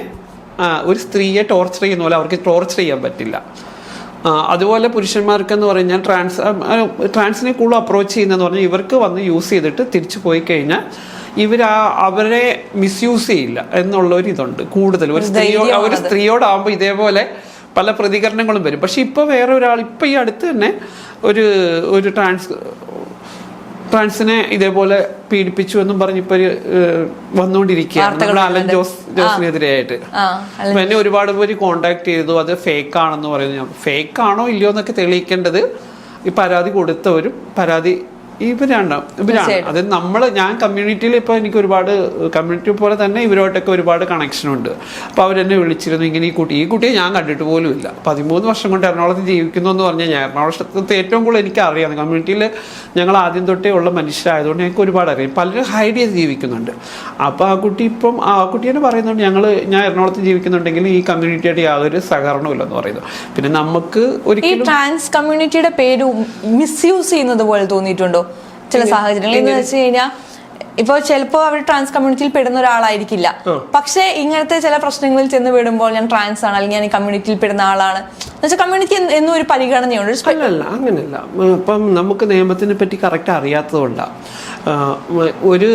ഒരു സ്ത്രീയെ ടോർച്ചർ ചെയ്യുന്ന പോലെ അവർക്ക് ടോർച്ചർ ചെയ്യാൻ പറ്റില്ല. അതുപോലെ പുരുഷന്മാർക്കെന്ന് പറഞ്ഞാൽ ട്രാൻസ് ട്രാൻസിനെ കൂടുതൽ അപ്രോച്ച് ചെയ്യുന്നതെന്ന് പറഞ്ഞാൽ ഇവർക്ക് വന്ന് യൂസ് ചെയ്തിട്ട് തിരിച്ചു പോയി കഴിഞ്ഞാൽ ഇവർ ആ അവരെ മിസ്യൂസ് ചെയ്യില്ല. എന്നുള്ള ഒരു ഇതുണ്ട്. കൂടുതൽ ഒരു സ്ത്രീയോ ഒരു സ്ത്രീയോടാകുമ്പോൾ ഇതേപോലെ പല പ്രതികരണങ്ങളും വരും. പക്ഷേ ഇപ്പോൾ വേറെ ഒരാൾ ഇപ്പോൾ ഈ അടുത്ത് തന്നെ ഒരു ഒരു ട്രാൻസ് ട്രാൻസിനെ ഇതേപോലെ പീഡിപ്പിച്ചു എന്നും പറഞ്ഞ് ഇപ്പൊ ഒരു വന്നുകൊണ്ടിരിക്കുകയാണ് നമ്മുടെ അലൻ ജോസ് ജോസിനെതിരെയായിട്ട്. അപ്പൊ എന്നെ ഒരുപാട് പേര് കോണ്ടാക്ട് ചെയ്തു. അത് ഫേക്ക് ആണെന്ന് പറയുന്നു ഫേക്ക് ആണോ ഇല്ലയോ എന്നൊക്കെ തെളിയിക്കേണ്ടത് ഈ പരാതി കൊടുത്തവരും പരാതി ഇവരാണ്. ഇവരാണ്. അത് നമ്മൾ ഞാൻ കമ്മ്യൂണിറ്റിയിൽ ഇപ്പോൾ എനിക്ക് ഒരുപാട് കമ്മ്യൂണിറ്റി പോലെ തന്നെ ഇവരുമായിട്ടൊക്കെ ഒരുപാട് കണക്ഷനുണ്ട് അപ്പോൾ അവരെന്നെ വിളിച്ചിരുന്നു ഇങ്ങനെ ഈ കുട്ടി ഈ കുട്ടിയെ ഞാൻ കണ്ടിട്ട് പോലും ഇല്ല. പതിമൂന്ന് വർഷം കൊണ്ട് എറണാകുളത്ത് ജീവിക്കുന്നു എന്ന് പറഞ്ഞാൽ ഞാൻ എറണാകുളത്ത് ഏറ്റവും കൂടുതൽ എനിക്ക് അറിയാം. കമ്മ്യൂണിറ്റിയിൽ ഞങ്ങൾ ആദ്യം തൊട്ടേ ഉള്ള മനുഷ്യരായതുകൊണ്ട് ഞങ്ങൾക്ക് ഒരുപാട് അറിയാം. പലരും ഹൈഡ് ചെയ്ത് ജീവിക്കുന്നുണ്ട്. അപ്പോൾ ആ കുട്ടി ഇപ്പം ആ കുട്ടീനെ പറയുന്നുണ്ട് ഞങ്ങൾ ഞാൻ എറണാകുളത്ത് ജീവിക്കുന്നുണ്ടെങ്കിൽ ഈ കമ്മ്യൂണിറ്റിയായിട്ട് യാതൊരു സഹകരണവും ഇല്ലെന്ന് പറയുന്നു. പിന്നെ നമുക്ക് ഒരു ട്രാൻസ് കമ്മ്യൂണിറ്റിയുടെ പേര് മിസ്യൂസ് ചെയ്യുന്നത് പോലെ തോന്നിയിട്ടുണ്ടോ? ചില സാഹചര്യങ്ങളിൽ എന്ന് വെച്ച് കഴിഞ്ഞാൽ ഇപ്പൊ ചിലപ്പോ അവർ ട്രാൻസ് കമ്മ്യൂണിറ്റിയിൽ പെടുന്ന ഒരാളായിരിക്കില്ല. പക്ഷെ ഇങ്ങനത്തെ ചില പ്രശ്നങ്ങളിൽ ചെന്ന് പെടുമ്പോൾ ഞാൻ ട്രാൻസ് ആണ് അല്ലെങ്കിൽ ഞാൻ കമ്മ്യൂണിറ്റിയിൽ പെടുന്ന ആളാണ്. എന്നുവെച്ചാൽ കമ്മ്യൂണിറ്റി എന്നും ഒരു പരിഗണനയുണ്ട്. അല്ലല്ല അങ്ങനെയല്ല. ഇപ്പം നമുക്ക് നിയമത്തിനെ പറ്റി കറക്റ്റ് അറിയാത്തതുകൊണ്ടാണ് ഒരു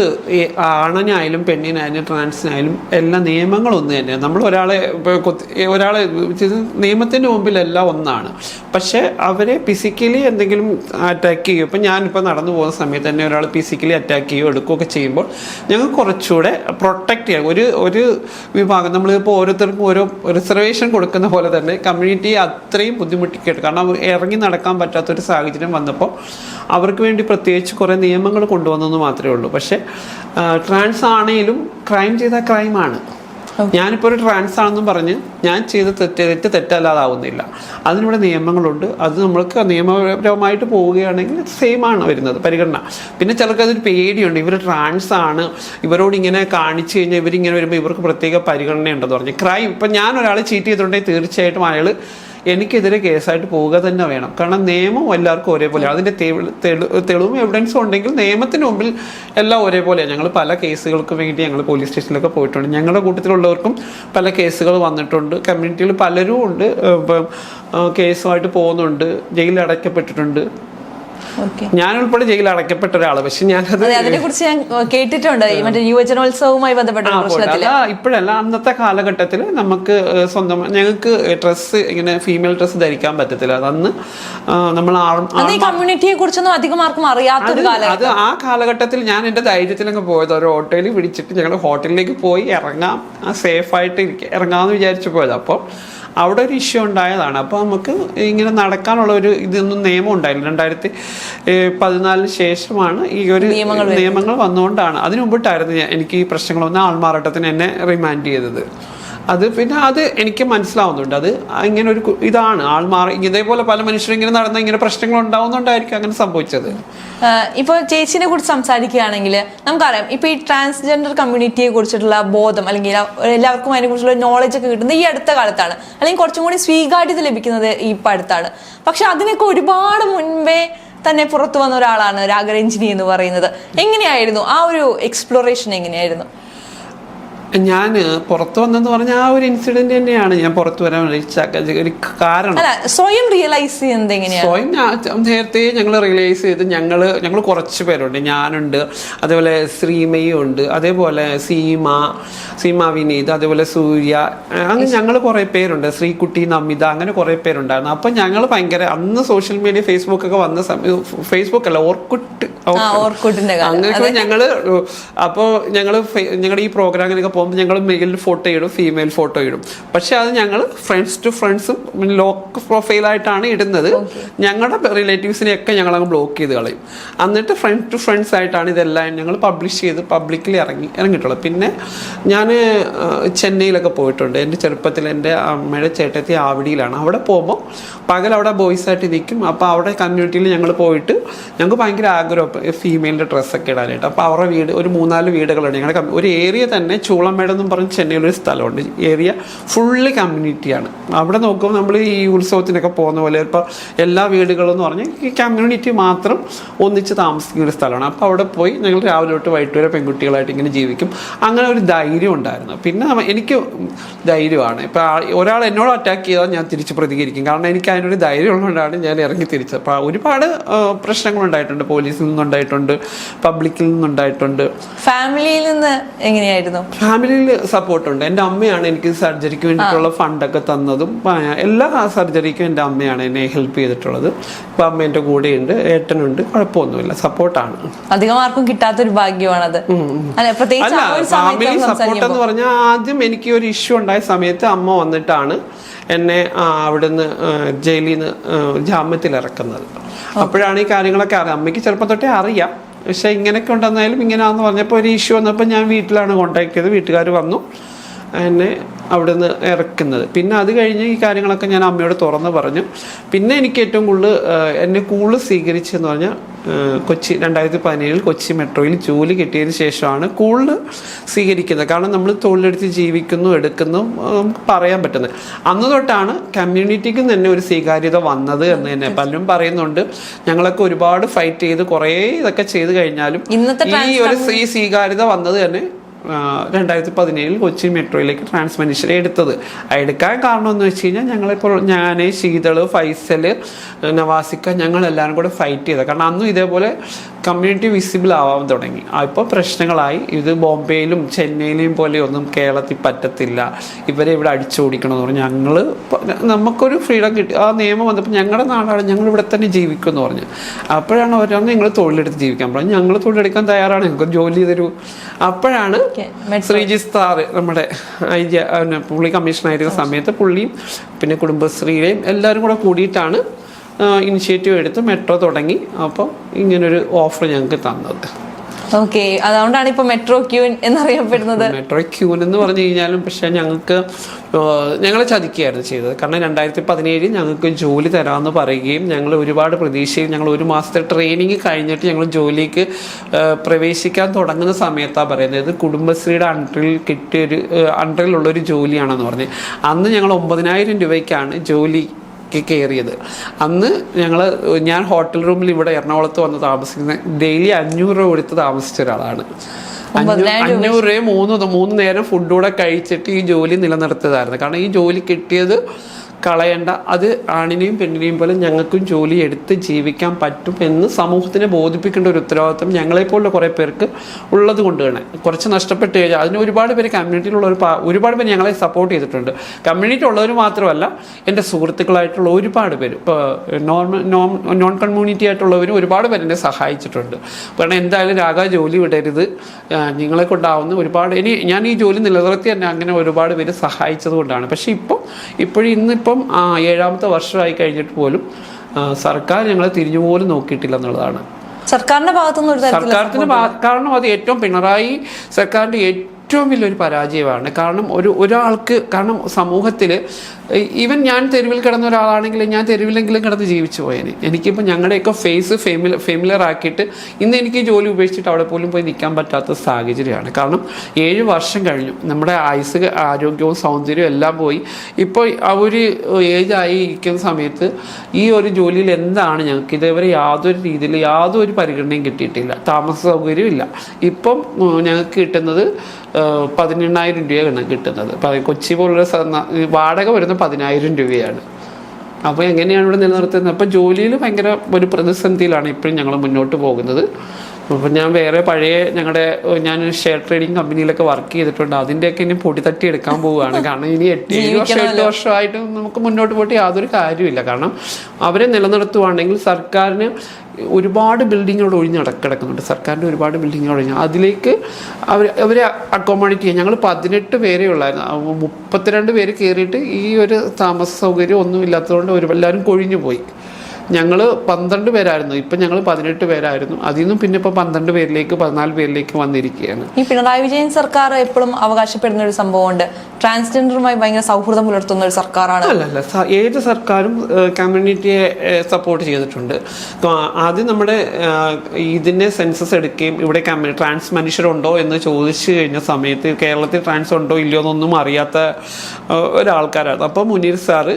ആണനായാലും പെണ്ണിനായാലും ട്രാൻസിനായാലും എല്ലാ നിയമങ്ങളും ഒന്ന് തന്നെയാണ് നമ്മൾ ഒരാളെ ഒരാളെ നിയമത്തിന്റെ മുമ്പിലെല്ലാം ഒന്നാണ്. പക്ഷേ അവരെ ഫിസിക്കലി എന്തെങ്കിലും അറ്റാക്ക് ചെയ്യും ഇപ്പം ഞാനിപ്പോൾ നടന്നു പോകുന്ന സമയത്ത് തന്നെ ഒരാൾ ഫിസിക്കലി അറ്റാക്ക് ചെയ്യുകയോ എടുക്കുകയൊക്കെ ചെയ്യുമ്പോൾ ഞങ്ങൾ കുറച്ചുകൂടെ പ്രൊട്ടക്റ്റ് ചെയ്യാം. ഒരു ഒരു വിഭാഗം നമ്മളിപ്പോൾ ഓരോരുത്തർക്കും ഓരോ റിസർവേഷൻ കൊടുക്കുന്ന പോലെ തന്നെ കമ്മ്യൂണിറ്റി അത്രയും ബുദ്ധിമുട്ടിക്കിട്ട് കാരണം ഇറങ്ങി നടക്കാൻ പറ്റാത്തൊരു സാഹചര്യം വന്നപ്പോൾ അവർക്ക് വേണ്ടി പ്രത്യേകിച്ച് കുറേ നിയമങ്ങൾ കൊണ്ടുവന്നെന്ന് മാത്രമേ ഉള്ളൂ. പക്ഷെ ട്രാൻസ് ആണെങ്കിലും ക്രൈം ചെയ്ത ക്രൈമാണ് ഞാനിപ്പോൾ ഒരു ട്രാൻസ് ആണെന്നും പറഞ്ഞ് ഞാൻ ചെയ്ത തെറ്റ് തെറ്റ് തെറ്റല്ലാതാവുന്നില്ല. അതിനിവിടെ നിയമങ്ങളുണ്ട്. അത് നമ്മൾക്ക് നിയമപരമായിട്ട് പോവുകയാണെങ്കിൽ സെയിം ആണ് വരുന്നത് പരിഗണന. പിന്നെ ചിലർക്ക് അതൊരു പേടിയുണ്ട്. ഇവർ ട്രാൻസ് ആണ്. ഇവരോട് ഇങ്ങനെ കാണിച്ചു കഴിഞ്ഞാൽ ഇവരിങ്ങനെ വരുമ്പോൾ ഇവർക്ക് പ്രത്യേക പരിഗണന ഉണ്ടെന്ന് പറഞ്ഞു. ക്രൈം ഇപ്പം ഞാൻ ഒരാളെ ചീറ്റ് ചെയ്തിട്ടുണ്ടെങ്കിൽ തീർച്ചയായിട്ടും അയാൾ എനിക്കെതിരെ കേസായിട്ട് പോവുക തന്നെ വേണം. കാരണം നിയമം എല്ലാവർക്കും ഒരേപോലെ. അതിന്റെ തെളി- തെളി- തെളിവും എവിഡൻസും ഉണ്ടെങ്കിൽ നിയമത്തിന് മുമ്പിൽ എല്ലാം ഒരേപോലെയാണ് ഞങ്ങൾ പല കേസുകൾക്ക് വേണ്ടി ഞങ്ങൾ പോലീസ് സ്റ്റേഷനിലൊക്കെ പോയിട്ടുണ്ട്. ഞങ്ങളുടെ കൂട്ടത്തിലുള്ളവർക്കും പല കേസുകൾ വന്നിട്ടുണ്ട്. കമ്മ്യൂണിറ്റിയിൽ പലരും ഉണ്ട്. കേസുമായിട്ട് പോകുന്നുണ്ട്. ജയിലിൽ അടയ്ക്കപ്പെട്ടിട്ടുണ്ട്. ഞാൻ ഉൾപ്പെടെ ജയിലിൽ അടയ്ക്കപ്പെട്ട ഒരാൾ പക്ഷെ ഞാനത് അതിനെ കുറിച്ച് ഞാൻ കേട്ടിട്ടുണ്ട്. മറ്റേ യുവജനോത്സവവുമായി ബന്ധപ്പെട്ട ഇപ്പോഴല്ല അന്നത്തെ കാലഘട്ടത്തിൽ നമുക്ക് സ്വന്തം ഞങ്ങൾക്ക് ഡ്രസ്സ് ഇങ്ങനെ ഫീമെയിൽ ഡ്രസ്സ് ധരിക്കാൻ പറ്റത്തില്ല. അതന്ന് അന്ന് നമ്മൾ കമ്മ്യൂണിറ്റിയെ കുറിച്ചൊന്നും അധികം ആർക്കും അറിയാത്തൊരു അത് ആ കാലഘട്ടത്തിൽ ഞാൻ എന്റെ ധൈര്യത്തിലൊക്കെ പോയത്. ഒരു ഓട്ടോയിൽ പിടിച്ചിട്ട് ഞങ്ങൾ ഹോട്ടലിലേക്ക് പോയി ഇറങ്ങാം. സേഫ് ആയിട്ട് ഇറങ്ങാമെന്ന് വിചാരിച്ചു പോയത്. അപ്പോൾ അവിടെ ഒരു ഇഷ്യൂ ഉണ്ടായതാണ്. അപ്പോൾ നമുക്ക് ഇങ്ങനെ നടക്കാനുള്ള ഒരു ഇതൊന്നും നിയമം ഉണ്ടായില്ല. രണ്ടായിരത്തി പതിനാലിന് ശേഷമാണ് ഈ ഒരു നിയമങ്ങൾ വന്നുകൊണ്ടാണ്. അതിനു മുമ്പിട്ടായിരുന്നു എനിക്ക് ഈ പ്രശ്നങ്ങളൊന്നും ആൾമാറാട്ടത്തിന് എന്നെ റിമാൻഡ് ചെയ്തത്. അത് പിന്നെ അത് എനിക്ക് മനസ്സിലാവുന്നുണ്ട്. അത് ഇങ്ങനെ ഒരു ഇതാണ്. ആൾ മാറി ഇതേപോലെ പല മനുഷ്യരും ഇങ്ങനെ നടന്ന ഇങ്ങനെ പ്രശ്നങ്ങൾ ഉണ്ടാവുന്നുണ്ടായിരിക്കും അങ്ങനെ സംഭവിച്ചത്. ഇപ്പോൾ ചേച്ചിനെ കുറിച്ച് സംസാരിക്കുകയാണെങ്കിൽ നമുക്കറിയാം. ഇപ്പോൾ ഈ ട്രാൻസ്ജെൻഡർ കമ്മ്യൂണിറ്റിയെ കുറിച്ചിട്ടുള്ള ബോധം അല്ലെങ്കിൽ എല്ലാവർക്കും അതിനെക്കുറിച്ചുള്ള നോളജ് ഒക്കെ കിട്ടുന്നത് ഈ അടുത്ത കാലത്താണ്. അല്ലെങ്കിൽ കുറച്ചും കൂടി സ്വീകാര്യത ലഭിക്കുന്നത് ഈ ഇപ്പൊ അടുത്താണ്. പക്ഷെ അതിനൊക്കെ ഒരുപാട് മുൻപേ തന്നെ പുറത്തു വന്ന ഒരാളാണ് രാഗരഞ്ജിനി എന്ന് പറയുന്നത്. എങ്ങനെയായിരുന്നു? ആ ഒരു എക്സ്പ്ലോറേഷൻ എങ്ങനെയായിരുന്നു? ഞാൻ പുറത്തു വന്നെന്ന് പറഞ്ഞ ആ ഒരു ഇൻസിഡന്റ് തന്നെയാണ്. ഞാൻ പുറത്തു വരാൻ ഒരു കാരണം. സ്വയം റിയലൈസ് ചെയ്യുന്നത് എങ്ങനെയാണ്? സ്വയം നേരത്തെ ഞങ്ങൾ റിയലൈസ് ചെയ്ത് ഞങ്ങൾ ഞങ്ങൾ കുറച്ച് പേരുണ്ട്. ഞാനുണ്ട് അതേപോലെ ശ്രീമയും ഉണ്ട് അതേപോലെ സീമ സീമ വിനീത് അതേപോലെ സൂര്യ അങ്ങനെ ഞങ്ങൾ കുറേ പേരുണ്ട്. ശ്രീകുട്ടി നമിത അങ്ങനെ കുറേ പേരുണ്ടായിരുന്നു. അപ്പം ഞങ്ങൾ ഭയങ്കര അന്ന് സോഷ്യൽ മീഡിയ ഫേസ്ബുക്ക് ഒക്കെ വന്ന സമയം ഫേസ്ബുക്ക് അല്ല ഓർക്കുട്ട് അങ്ങനെയൊക്കെ ഞങ്ങൾ അപ്പോൾ ഞങ്ങൾ ഞങ്ങളുടെ ഈ പ്രോഗ്രാമിനൊക്കെ പോകുമ്പോൾ ഞങ്ങൾ മെയിൽ ഫോട്ടോ ഇടും ഫീമെയിൽ ഫോട്ടോ ഇടും. പക്ഷെ അത് ഞങ്ങൾ ഫ്രണ്ട്സ് ടു ഫ്രണ്ട്സും ലോക്ക് പ്രൊഫൈലായിട്ടാണ് ഇടുന്നത്. ഞങ്ങളുടെ റിലേറ്റീവ്സിനെയൊക്കെ ഞങ്ങൾ അങ്ങ് ബ്ലോക്ക് ചെയ്ത് കളയും. എന്നിട്ട് ഫ്രണ്ട് ടു ഫ്രണ്ട്സ് ആയിട്ടാണ് ഇതെല്ലാം ഞങ്ങൾ പബ്ലിഷ് ചെയ്ത് പബ്ലിക്കിൽ ഇറങ്ങി ഇറങ്ങിയിട്ടുള്ളത്. പിന്നെ ഞാൻ ചെന്നൈയിലൊക്കെ പോയിട്ടുണ്ട്. എന്റെ ചെറുപ്പത്തിൽ എന്റെ അമ്മയുടെ ചേട്ടത്തി ആവടിയിലാണ്. അവിടെ പോകുമ്പോൾ പകൽ അവിടെ ബോയ്സ് ആയിട്ട് നിൽക്കും. അപ്പോൾ അവിടെ കമ്മ്യൂണിറ്റിയിൽ ഞങ്ങൾ പോയിട്ട് ഞങ്ങൾക്ക് ഭയങ്കര ആഗ്രഹം ഫീമെയിലിന്റെ ഡ്രസ്സൊക്കെ ഇടാനായിട്ട്. അപ്പോൾ അവരുടെ വീട് ഒരു മൂന്നാൽ വീടുകളുണ്ട്. ഞങ്ങളുടെ ഒരു ഏരിയ തന്നെ ചൂളമേട് എന്നും പറഞ്ഞ് ചെന്നൈയിലൊരു സ്ഥലമുണ്ട്. ഏരിയ ഫുള്ള് കമ്മ്യൂണിറ്റിയാണ് അവിടെ നോക്കുമ്പോൾ നമ്മൾ ഈ ഉത്സവത്തിനൊക്കെ പോകുന്ന പോലെ ഇപ്പോൾ എല്ലാ വീടുകളും എന്ന് പറഞ്ഞാൽ ഈ കമ്മ്യൂണിറ്റി മാത്രം ഒന്നിച്ച് താമസിക്കുന്ന ഒരു സ്ഥലമാണ്. അപ്പോൾ അവിടെ പോയി ഞങ്ങൾ രാവിലെ തൊട്ട് വൈകിട്ട് വരെ പെൺകുട്ടികളായിട്ട് ഇങ്ങനെ ജീവിക്കും. അങ്ങനെ ഒരു ധൈര്യം ഉണ്ടായിരുന്നു. പിന്നെ എനിക്ക് ധൈര്യമാണ്. ഇപ്പോൾ ഒരാൾ എന്നോട് അറ്റാക്ക് ചെയ്താൽ ഞാൻ തിരിച്ച് പ്രതികരിക്കും. കാരണം എനിക്ക് അതിനൊരു ധൈര്യമുള്ളതുകൊണ്ടാണ് ഞാൻ ഇറങ്ങി തിരിച്ചത്. അപ്പോൾ ഒരുപാട് പ്രശ്നങ്ങളുണ്ടായിട്ടുണ്ട്. പോലീസിൽ നിന്നുണ്ടായിട്ടുണ്ട് പബ്ലിക്കിൽ നിന്നുണ്ടായിട്ടുണ്ട്. ഫാമിലിയിൽ നിന്ന് എങ്ങനെയായിരുന്നു? ഫാമിലിയിൽ സപ്പോർട്ടുണ്ട്. എന്റെ അമ്മയാണ് എനിക്ക് സർജറിക്ക് വേണ്ടിയിട്ടുള്ള ഫണ്ടൊക്കെ തന്നതും എല്ലാ സർജറിക്കും എന്റെ അമ്മയാണ് എന്നെ ഹെൽപ്പ് ചെയ്തിട്ടുള്ളത്. ഇപ്പം അമ്മ എന്റെ കൂടെയുണ്ട് ഏട്ടനുണ്ട് കുഴപ്പമൊന്നുമില്ല. സപ്പോർട്ടാണ്. അധികം ആർക്കും കിട്ടാത്തൊരു ഭാഗ്യമാണത്. അല്ല ഫാമിലി സപ്പോർട്ട് എന്ന് പറഞ്ഞാൽ ആദ്യം എനിക്ക് ഒരു ഇഷ്യൂ ഉണ്ടായ സമയത്ത് അമ്മ വന്നിട്ടാണ് എന്നെ അവിടുന്ന് ജയിലിൽ നിന്ന് ജാമ്യത്തിൽ ഇറക്കുന്നത് അപ്പോഴാണ് ഈ കാര്യങ്ങളൊക്കെ അറിയാം. അമ്മയ്ക്ക് ചെറുപ്പം തൊട്ടേ അറിയാം. പക്ഷെ ഇങ്ങനെയൊക്കെ ഉണ്ടെന്നാലും ഇങ്ങനെയാന്ന് പറഞ്ഞപ്പോൾ ഒരു ഇഷ്യൂ വന്നപ്പോൾ ഞാൻ വീട്ടിലാണ് കോണ്ടാക്ട് ചെയ്തത് വീട്ടുകാർ വന്നു. എന്നെ അവിടുന്ന് ഇറക്കുന്നത്. പിന്നെ അത് കഴിഞ്ഞ് ഈ കാര്യങ്ങളൊക്കെ ഞാൻ അമ്മയോട് തുറന്ന് പറഞ്ഞു. പിന്നെ എനിക്ക് ഏറ്റവും കൂടുതൽ എന്നെ കൂടുതൽ സ്വീകരിച്ചെന്ന് പറഞ്ഞാൽ കൊച്ചി രണ്ടായിരത്തി പതിനേഴിൽ കൊച്ചി മെട്രോയിൽ ജോലി കിട്ടിയതിന് ശേഷമാണ് കൂടുതൽ സ്വീകരിക്കുന്നത്. കാരണം നമ്മൾ തൊഴിലെടുത്ത് ജീവിക്കുന്നു എടുക്കുന്നു നമുക്ക് പറയാൻ പറ്റുന്നത്. അന്ന് തൊട്ടാണ് കമ്മ്യൂണിറ്റിക്ക് തന്നെ ഒരു സ്വീകാര്യത വന്നത് എന്ന് തന്നെ. പലരും പറയുന്നുണ്ട് ഞങ്ങളൊക്കെ ഒരുപാട് ഫൈറ്റ് ചെയ്ത് കുറേ ഇതൊക്കെ ചെയ്ത് കഴിഞ്ഞാലും ഈ ഒരു ഈ സ്വീകാര്യത വന്നത് തന്നെ രണ്ടായിരത്തി പതിനേഴിൽ കൊച്ചി മെട്രോയിലേക്ക് ട്രാൻസ് മനുഷ്യരെ എടുത്തത്. എടുക്കാൻ കാരണം എന്ന് വെച്ച് കഴിഞ്ഞാൽ ഞങ്ങളിപ്പോൾ ഞാൻ ശീതൾ ഫൈസൽ നവാസിക്ക ഞങ്ങളെല്ലാവരും കൂടെ ഫൈറ്റ് ചെയ്തത് കാരണം അന്നും ഇതേപോലെ കമ്മ്യൂണിറ്റി വിസിബിൾ ആവാൻ തുടങ്ങി. ഇപ്പോൾ പ്രശ്നങ്ങളായി. ഇത് ബോംബെയിലും ചെന്നൈയിലെയും പോലെയൊന്നും കേരളത്തിൽ പറ്റത്തില്ല. ഇവരെ ഇവിടെ അടിച്ചോടിക്കണം എന്ന് പറഞ്ഞു ഞങ്ങൾ നമുക്കൊരു ഫ്രീഡം കിട്ടി. ആ നിയമം വന്നപ്പോൾ ഞങ്ങളുടെ നാടാണ് ഞങ്ങൾ ഇവിടെ തന്നെ ജീവിക്കും എന്ന് പറഞ്ഞു. അപ്പോഴാണ് അവരാണ് നിങ്ങൾ തൊഴിലെടുത്ത് ജീവിക്കാൻ പറഞ്ഞു ഞങ്ങൾ തൊഴിലെടുക്കാൻ തയ്യാറാണ്. ഞങ്ങൾക്ക് ജോലി തരൂ അപ്പോഴാണ് Okay. Metro. നമ്മുടെ പുള്ളി കമ്മീഷണറായിരുന്ന സമയത്ത് പുള്ളിയും പിന്നെ കുടുംബശ്രീയിലെയും എല്ലാവരും കൂടെ കൂടിയിട്ടാണ് ഇനിഷ്യേറ്റീവ് എടുത്ത് മെട്രോ തുടങ്ങി അപ്പോൾ ഇങ്ങനൊരു ഓഫർ ഞങ്ങൾക്ക് തന്നത് ഓക്കെ അതുകൊണ്ടാണ് ഇപ്പൊ മെട്രോ ക്യൂൻ എന്നറിയപ്പെടുന്നത്. മെട്രോ ക്യൂൻ എന്ന് പറഞ്ഞു കഴിഞ്ഞാലും പക്ഷെ ഞങ്ങൾക്ക് ഞങ്ങളെ ചതിക്കുകയായിരുന്നു ചെയ്തത്. കാരണം രണ്ടായിരത്തി പതിനേഴിൽ ഞങ്ങൾക്ക് ജോലി തരാമെന്ന് പറയുകയും ഞങ്ങൾ ഒരുപാട് പ്രതീക്ഷയും ഞങ്ങൾ ഒരു മാസത്തെ ട്രെയിനിങ് കഴിഞ്ഞിട്ട് ഞങ്ങൾ ജോലിക്ക് പ്രവേശിക്കാൻ തുടങ്ങുന്ന സമയത്താണ് പറയുന്നത്. കുടുംബശ്രീയുടെ അണ്ടറിൽ കിട്ടിയൊരു അണ്ടറിലുള്ള ഒരു ജോലിയാണെന്ന് പറഞ്ഞ്. അന്ന് ഞങ്ങൾ ഒമ്പതിനായിരം രൂപയ്ക്കാണ് ജോലി കയറിയത്. അന്ന് ഞങ്ങൾ ഞാൻ ഹോട്ടൽ റൂമിൽ ഇവിടെ എറണാകുളത്ത് വന്ന് താമസിക്കുന്ന ഡെയിലി അഞ്ഞൂറ് രൂപ കൊടുത്ത് താമസിച്ച ഒരാളാണ്. അഞ്ഞൂറ് രൂപ മൂന്ന് മൂന്ന് നേരം ഫുഡ് കൂടെ കഴിച്ചിട്ട് ഈ ജോലി നിലനിർത്തിയതായിരുന്നു. കാരണം ഈ ജോലി കിട്ടിയത് കളയണ്ട. അത് ആണിനെയും പെണ്ണിനെയും പോലെ ഞങ്ങൾക്കും ജോലി എടുത്ത് ജീവിക്കാൻ പറ്റും എന്ന് സമൂഹത്തിനെ ബോധിപ്പിക്കേണ്ട ഒരു ഉത്തരവാദിത്വം ഞങ്ങളെപ്പോലുള്ള കുറേ പേർക്ക് ഉള്ളത് കൊണ്ട് തന്നെ കുറച്ച് നഷ്ടപ്പെട്ട് കഴിഞ്ഞാൽ അതിന് ഒരുപാട് പേര് കമ്മ്യൂണിറ്റിയിലുള്ള ഒരു ഒരുപാട് പേര് ഞങ്ങളെ സപ്പോർട്ട് ചെയ്തിട്ടുണ്ട്. കമ്മ്യൂണിറ്റി ഉള്ളവർ മാത്രമല്ല എന്റെ സുഹൃത്തുക്കളായിട്ടുള്ള ഒരുപാട് പേര് ഇപ്പോൾ നോർമൽ നോൺ കമ്മ്യൂണിറ്റി ആയിട്ടുള്ളവരും ഒരുപാട് പേര് എന്നെ സഹായിച്ചിട്ടുണ്ട്. കാരണം എന്തായാലും രാഗ ജോലി വിടരുത്. നിങ്ങളെ കൊണ്ടാവുന്ന ഒരുപാട് ഇനി ഞാൻ ഈ ജോലി നിലനിർത്തി തന്നെ അങ്ങനെ ഒരുപാട് പേര് സഹായിച്ചത് കൊണ്ടാണ്. പക്ഷേ ഇപ്പം ഇപ്പോഴും ഇന്നിപ്പം ആ, ഏഴാമത്തെ വർഷമായി കഴിഞ്ഞിട്ട് പോലും സർക്കാർ ഞങ്ങളെ തിരിഞ്ഞു പോലും നോക്കിയിട്ടില്ല എന്നുള്ളതാണ്. സർക്കാരിന്റെ ഭാഗത്തുനിന്ന് സർക്കാരിന്റെ കാരണം അത് ഏറ്റവും പിണറായി സർക്കാരിന്റെ ഏറ്റവും വലിയൊരു പരാജയമാണ്. കാരണം ഒരു ഒരാൾക്ക് കാരണം സമൂഹത്തിൽ ഈവൻ ഞാൻ തെരുവിൽ കിടന്ന ഒരാളാണെങ്കിൽ ഞാൻ തെരുവിലെങ്കിലും കിടന്ന് ജീവിച്ചു പോയേനെ. എനിക്കിപ്പോൾ ഞങ്ങളുടെയൊക്കെ ഫേസ് ഫെമില ഫെമിലർ ആക്കിയിട്ട് ഇന്ന് എനിക്ക് ജോലി ഉപേക്ഷിച്ചിട്ട് അവിടെ പോലും പോയി നിൽക്കാൻ പറ്റാത്ത സാഹചര്യമാണ്. കാരണം ഏഴ് വർഷം കഴിഞ്ഞു. നമ്മുടെ ആയുസ് ആരോഗ്യവും സൗന്ദര്യവും എല്ലാം പോയി. ഇപ്പോൾ ആ ഒരു ഏജായി ഇരിക്കുന്ന സമയത്ത് ഈ ഒരു ജോലിയിൽ എന്താണ് ഞങ്ങൾക്ക് ഇതേവരെ യാതൊരു രീതിയിൽ യാതൊരു പരിഗണനയും കിട്ടിയിട്ടില്ല. താമസ സൗകര്യം ഇല്ല. ഇപ്പം ഞങ്ങൾക്ക് കിട്ടുന്നത് പതിനെണ്ണായിരം രൂപയാണ് കിട്ടുന്നത്. കൊച്ചി പോലുള്ള വാടക വരുന്ന പതിനായിരം രൂപയാണ്. അപ്പോൾ എങ്ങനെയാണ് ഇവിടെ നിലനിർത്തുന്നത്? അപ്പോൾ ജോലിയിൽ ഭയങ്കര ഒരു പ്രതിസന്ധിയിലാണ് ഇപ്പോഴും ഞങ്ങൾ മുന്നോട്ട് പോകുന്നത്. അപ്പം ഞാൻ വേറെ പഴയ ഞങ്ങളുടെ ഞാൻ ഷെയർ ട്രേഡിംഗ് കമ്പനിയിലൊക്കെ വർക്ക് ചെയ്തിട്ടുണ്ട്. അതിന്റെയൊക്കെ ഇനി പൊടി തട്ടി എടുക്കാൻ പോവുകയാണ്. കാരണം ഇനി എട്ട് ഏഴ് വർഷം എട്ട് വർഷമായിട്ട് നമുക്ക് മുന്നോട്ട് പോയിട്ട് യാതൊരു കാര്യമില്ല കാരണം അവരെ നിലനിർത്തുവാണെങ്കിൽ സർക്കാരിന് ഒരുപാട് ബിൽഡിങ്ങുകൾ ഒഴിഞ്ഞ് കിടക്കുന്നുണ്ട്. സർക്കാരിന്റെ ഒരുപാട് ബിൽഡിങ്ങുകൾ ഒഴിഞ്ഞ്. അതിലേക്ക് അവർ അവരെ അക്കോമഡേറ്റ് ചെയ്യാൻ ഞങ്ങൾ പതിനെട്ട് പേരേ ഉള്ളായിരുന്നു. മുപ്പത്തിരണ്ട് പേര് കയറിയിട്ട് ഈ ഒരു താമസ സൗകര്യം ഒന്നും ഇല്ലാത്തതുകൊണ്ട് ഒരു എല്ലാവരും കൊഴിഞ്ഞു പോയി. ഞങ്ങൾ പന്ത്രണ്ട് പേരായിരുന്നു. ഇപ്പം ഞങ്ങൾ പതിനെട്ട് പേരായിരുന്നു. അതിൽ നിന്നും പിന്നെ ഇപ്പോൾ പന്ത്രണ്ട് പേരിലേക്ക് പതിനാല് പേരിലേക്ക് വന്നിരിക്കുകയാണ്. ഈ പിണറായി വിജയൻ സർക്കാർ എപ്പോഴും അവകാശപ്പെടുന്ന ഒരു സംഭവമുണ്ട്. ട്രാൻസ്ജെൻഡറുമായി ഭയങ്കര സൗഹൃദം പുലർത്തുന്ന ഒരു സർക്കാരാണ്. അല്ല അല്ല. ഏത് സർക്കാരും കമ്മ്യൂണിറ്റിയെ സപ്പോർട്ട് ചെയ്തിട്ടുണ്ട്. ആദ്യം നമ്മുടെ ഇതിനെ സെൻസസ് എടുക്കുകയും ഇവിടെ ട്രാൻസ് മനുഷ്യരുണ്ടോ എന്ന് ചോദിച്ചു കഴിഞ്ഞ സമയത്ത് കേരളത്തിൽ ട്രാൻസ് ഉണ്ടോ ഇല്ലയോ എന്നൊന്നും അറിയാത്ത ഒരാൾക്കാരാണ് അപ്പോൾ മുനീർ സാറ്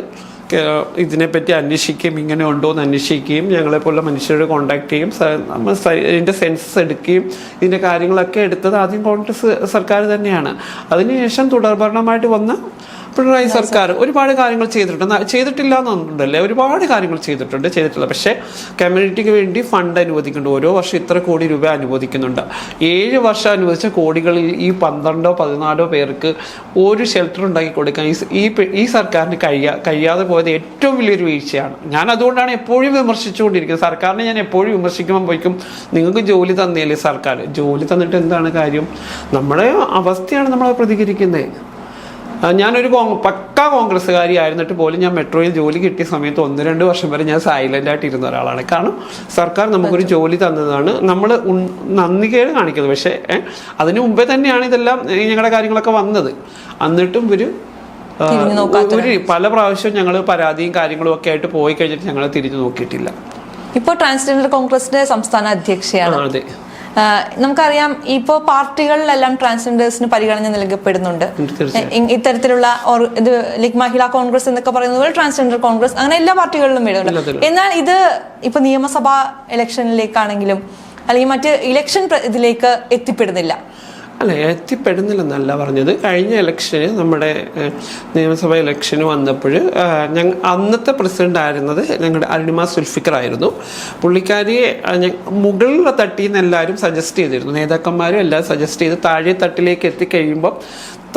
ഇതിനെപ്പറ്റി അന്വേഷിക്കുകയും ഇങ്ങനെ ഉണ്ടോ എന്ന് അന്വേഷിക്കുകയും ഞങ്ങളെപ്പോലുള്ള മനുഷ്യരോട് കോൺടാക്ട് ചെയ്യും. നമ്മൾ ഇതിന്റെ സെൻസസ് എടുക്കുകയും ഇതിന്റെ കാര്യങ്ങളൊക്കെ എടുത്തത് ആദ്യം കോൺഗ്രസ് സർക്കാർ തന്നെയാണ്. അതിനുശേഷം തുടർഭരണമായിട്ട് വന്ന പിണറായി സർക്കാർ ഒരുപാട് കാര്യങ്ങൾ ചെയ്തിട്ടുണ്ട്. ചെയ്തിട്ടില്ല എന്നുണ്ടല്ലേ ഒരുപാട് കാര്യങ്ങൾ ചെയ്തിട്ടുണ്ട് ചെയ്തിട്ടില്ല പക്ഷേ കമ്മ്യൂണിറ്റിക്ക് വേണ്ടി ഫണ്ട് അനുവദിക്കുന്നുണ്ട്. ഓരോ വർഷം ഇത്ര കോടി രൂപ അനുവദിക്കുന്നുണ്ട്. ഏഴ് വർഷം അനുവദിച്ച കോടികളിൽ ഈ പന്ത്രണ്ടോ പതിനാലോ പേർക്ക് ഒരു ഷെൽട്ടർ ഉണ്ടാക്കി കൊടുക്കാൻ ഈ ഈ സർക്കാരിന് കഴിയാ കഴിയാതെ പോയത് ഏറ്റവും വലിയൊരു വീഴ്ചയാണ്. ഞാൻ അതുകൊണ്ടാണ് എപ്പോഴും വിമർശിച്ചുകൊണ്ടിരിക്കുന്നത്. സർക്കാരിനെ ഞാൻ എപ്പോഴും വിമർശിക്കുമ്പോഴേക്കും നിങ്ങൾക്ക് ജോലി തന്നെയല്ലേ സർക്കാർ? ജോലി തന്നിട്ട് എന്താണ് കാര്യം? നമ്മുടെ അവസ്ഥയാണ് നമ്മൾ പ്രതികരിക്കുന്നത് ഞാനൊരു പക്കാ കോൺഗ്രസ്സുകാരി ആയിരുന്നിട്ട് പോലും ഞാൻ മെട്രോയിൽ ജോലി കിട്ടിയ സമയത്ത് ഒന്ന് രണ്ട് വർഷം വരെ ഞാൻ സൈലന്റ് ആയിട്ട് ഇരുന്ന ഒരാളാണ്. കാരണം സർക്കാർ നമുക്കൊരു ജോലി തന്നതാണ്. നമ്മൾ നന്ദികേട് കാണിക്കുന്നത് പക്ഷേ അതിനു മുമ്പേ തന്നെയാണ് ഇതെല്ലാം ഞങ്ങളുടെ കാര്യങ്ങളൊക്കെ വന്നത്. എന്നിട്ടും ഒരു ഒരു പല പ്രാവശ്യവും ഞങ്ങൾ പരാതിയും കാര്യങ്ങളും ഒക്കെ ആയിട്ട് പോയി കഴിഞ്ഞിട്ട് ഞങ്ങൾ തിരിഞ്ഞു നോക്കിയിട്ടില്ല. ഇപ്പോൾ ട്രാൻസ്ജെൻഡർ കോൺഗ്രസിന്റെ സംസ്ഥാന അധ്യക്ഷയാണ്. അതെ. നമുക്കറിയാം ഇപ്പോ പാർട്ടികളിലെല്ലാം ട്രാൻസ്ജെൻഡേഴ്സിന് പരിഗണന നൽകപ്പെടുന്നുണ്ട്. ഇത്തരത്തിലുള്ള ഇത് ലൈക് മഹിളാ കോൺഗ്രസ് എന്നൊക്കെ പറയുന്നത് പോലെ ട്രാൻസ്ജെൻഡർ കോൺഗ്രസ് അങ്ങനെ എല്ലാ പാർട്ടികളിലും വരുന്നുണ്ട്. എന്നാൽ ഇത് ഇപ്പൊ നിയമസഭാ ഇലക്ഷനിലേക്കാണെങ്കിലും അല്ലെങ്കിൽ മറ്റ് ഇലക്ഷൻ ഇതിലേക്ക് എത്തിപ്പെടുന്നില്ല. അല്ല എത്തിപ്പെടുന്നില്ലെന്നല്ല പറഞ്ഞത്. കഴിഞ്ഞ ഇലക്ഷന് നമ്മുടെ നിയമസഭാ ഇലക്ഷന് വന്നപ്പോൾ ഞങ്ങൾ അന്നത്തെ പ്രസിഡന്റ് ആയിരുന്നത് ഞങ്ങളുടെ അരുണിമ സുൽഫിക്കർ ആയിരുന്നു. പുള്ളിക്കാരിയെ മുകളിലുള്ള തട്ടിൽ നിന്ന് എല്ലാവരും സജസ്റ്റ് ചെയ്തിരുന്നു. നേതാക്കന്മാരും എല്ലാവരും സജസ്റ്റ് ചെയ്ത് താഴെ തട്ടിലേക്ക് എത്തിക്കഴിയുമ്പോൾ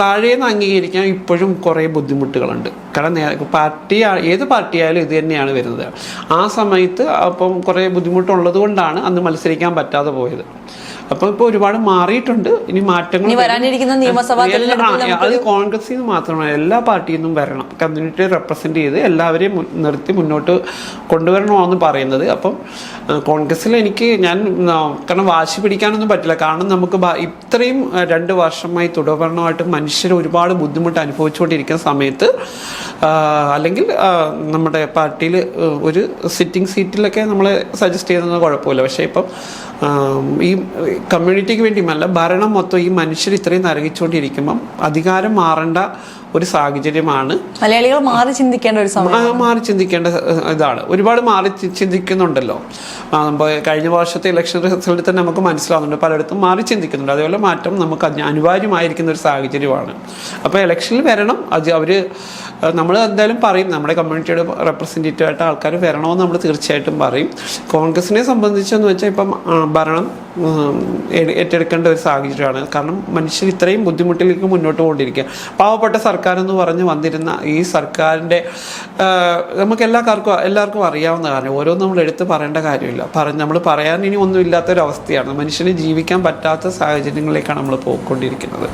താഴേന്ന് അംഗീകരിക്കാൻ ഇപ്പോഴും കുറേ ബുദ്ധിമുട്ടുകളുണ്ട്. കാരണം പാർട്ടി ഏത് പാർട്ടിയായാലും ഇത് തന്നെയാണ് വരുന്നത്. ആ സമയത്ത് അപ്പം കുറേ ബുദ്ധിമുട്ടുള്ളത് കൊണ്ടാണ് അന്ന് മത്സരിക്കാൻ പറ്റാതെ പോയത്. അപ്പോൾ ഇപ്പൊ ഒരുപാട് മാറിയിട്ടുണ്ട്. ഇനി മാറ്റങ്ങൾ അത് കോൺഗ്രസിൽ നിന്ന് മാത്രമല്ല എല്ലാ പാർട്ടിയിൽ നിന്നും വരണം. കമ്മ്യൂണിറ്റി റെപ്രസെന്റ് ചെയ്ത് എല്ലാവരെയും നിർത്തി മുന്നോട്ട് കൊണ്ടുവരണമെന്ന് പറയുന്നത്. അപ്പം കോൺഗ്രസ്സിൽ കോൺഗ്രസിൽ എനിക്ക് ഞാൻ കാരണം വാശി പിടിക്കാനൊന്നും പറ്റില്ല. കാരണം നമുക്ക് ഇത്രയും രണ്ട് വർഷമായി തുടർഭരണമായിട്ട് മനുഷ്യർ ഒരുപാട് ബുദ്ധിമുട്ട് അനുഭവിച്ചുകൊണ്ടിരിക്കുന്ന സമയത്ത് അല്ലെങ്കിൽ നമ്മുടെ പാർട്ടിയിൽ ഒരു സിറ്റിംഗ് സീറ്റിലൊക്കെ നമ്മളെ സജസ്റ്റ് ചെയ്യുന്നത് കുഴപ്പമില്ല. പക്ഷേ ഇപ്പം ഈ കമ്മ്യൂണിറ്റിക്ക് വേണ്ടിയുമല്ല ഭരണം മൊത്തം ഈ മനുഷ്യർ ഇത്രയും നരകിച്ചുകൊണ്ടിരിക്കുമ്പം അധികാരം മാറേണ്ട ഒരു സാഹചര്യമാണ്. മലയാളികൾ മാറി ചിന്തിക്കേണ്ട ഒരു മാറി ചിന്തിക്കേണ്ട ഇതാണ്. ഒരുപാട് മാറി ചിന്തിക്കുന്നുണ്ടല്ലോ. കഴിഞ്ഞ വർഷത്തെ ഇലക്ഷൻ റിസൾട്ടിൽ തന്നെ നമുക്ക് മനസ്സിലാവുന്നുണ്ട്. പലയിടത്തും മാറി ചിന്തിക്കുന്നുണ്ട്. അതേപോലെ മാറ്റം നമുക്ക് അനിവാര്യമായിരിക്കുന്ന ഒരു സാഹചര്യമാണ്. അപ്പോൾ ഇലക്ഷനിൽ വരണം. അത് അവർ നമ്മൾ എന്തായാലും പറയും. നമ്മുടെ കമ്മ്യൂണിറ്റിയുടെ റെപ്രസെന്റേറ്റീവ് ആയിട്ട് ആൾക്കാർ വരണമെന്ന് നമ്മൾ തീർച്ചയായിട്ടും പറയും. കോൺഗ്രസിനെ സംബന്ധിച്ചെന്ന് വെച്ചാൽ ഇപ്പം ഭരണം ഏറ്റെടുക്കേണ്ട ഒരു സാഹചര്യമാണ്. കാരണം മനുഷ്യർ ഇത്രയും ബുദ്ധിമുട്ടിലേക്ക് മുന്നോട്ട് പോകേണ്ടിരിക്കുക പാവപ്പെട്ട സർക്കാർ എന്ന് പറഞ്ഞ് വന്നിരുന്ന ഈ സർക്കാരിന്റെ നമുക്ക് എല്ലാവർക്കും എല്ലാവർക്കും അറിയാവുന്ന കാര്യം. ഓരോന്നും നമ്മൾ എടുത്ത് പറയേണ്ട കാര്യമില്ല. പറഞ്ഞ് നമ്മൾ പറയാൻ ഇനി ഒന്നും ഇല്ലാത്തൊരവസ്ഥയാണ്. മനുഷ്യന് ജീവിക്കാൻ പറ്റാത്ത സാഹചര്യങ്ങളിലേക്കാണ് നമ്മൾ പോയിക്കൊണ്ടിരിക്കുന്നത്.